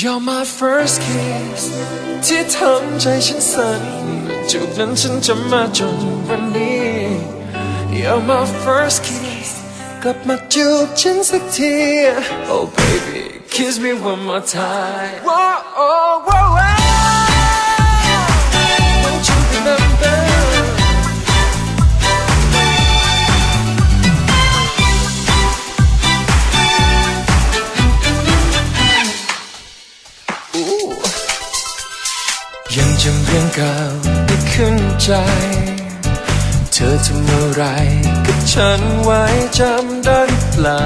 You're my first kiss ที่ทำใจฉันสั่นจูบนั้นฉันจะมาจนวันนี้ You're my first kiss กลับมาจูบฉันสักที Oh baby kiss me one more time Whoa, oh, whoa, whoa. จำเรื่องเก่าได้ขึ้นใจ เธอทำอะไรกับฉันไว้จำได้หรือเปล่า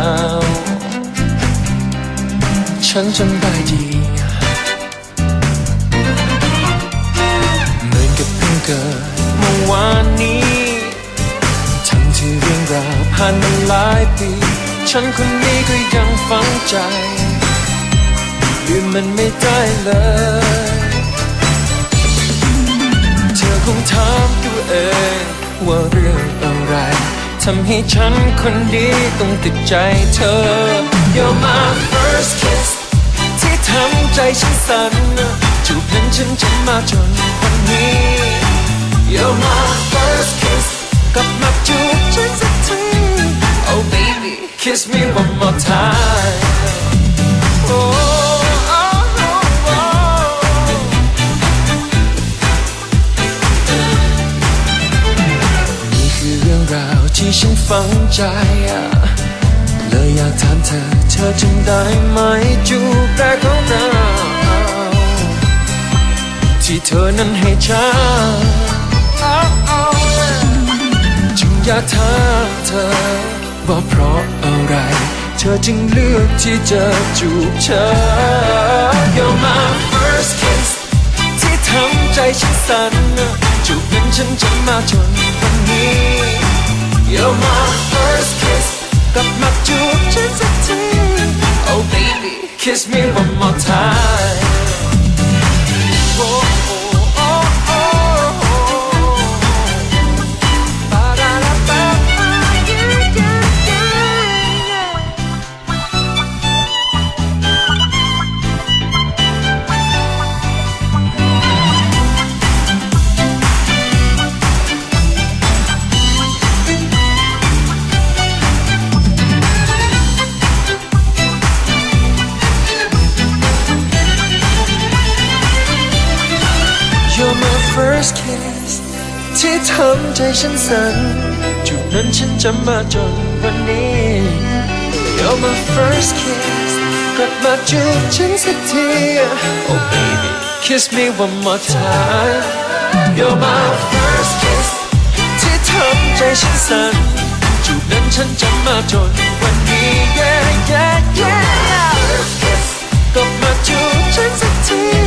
ฉันจำได้ดี เหมือนกับเพิ่งเกิดเมื่อวานนี้ ทั้งที่เรื่องราวผ่านมาหลายปี ฉันคนนี้ก็ยังฝังใจลืมมันไม่ได้เลย งถามตัวเองว่าเรื่องอะไรทำให้ฉันคนนี้ต้องติดใจเธอ You're my first kiss ที่ทำใจฉันสั่นจูบนั้นฉันจะมาจนวันนี้ You're my first kiss กลับมาจูบฉันสักที Oh baby kiss me one more time ที่ฉันฝังใจเลยอยากถามเธอ เธอจำได้ไหมจูบแรกของเราที่เธอนั้นให้ฉันจึงอยากถามเธอ ว่าเพราะอะไร เธอจึงเลือกที่จะจูบฉัน You're my first kiss ที่ทำใจฉันสั่นจูบนั้นฉันจะมาจนวันนี้ You're my first kiss กลับมาจูบฉันสักที Oh baby kiss me one more time first kiss ที่ทำใจฉันสั่นจูบนั้นฉันจะมาจนวันนี้ You're my first kiss กลับมาจูบฉันสักที Oh baby kiss me one more time You're my first kiss ที่ทำใจฉันสั่นจูบนั้นฉันจะมาจนวันนี้ Yeah yeah yeah กลับมาจูบฉันสักที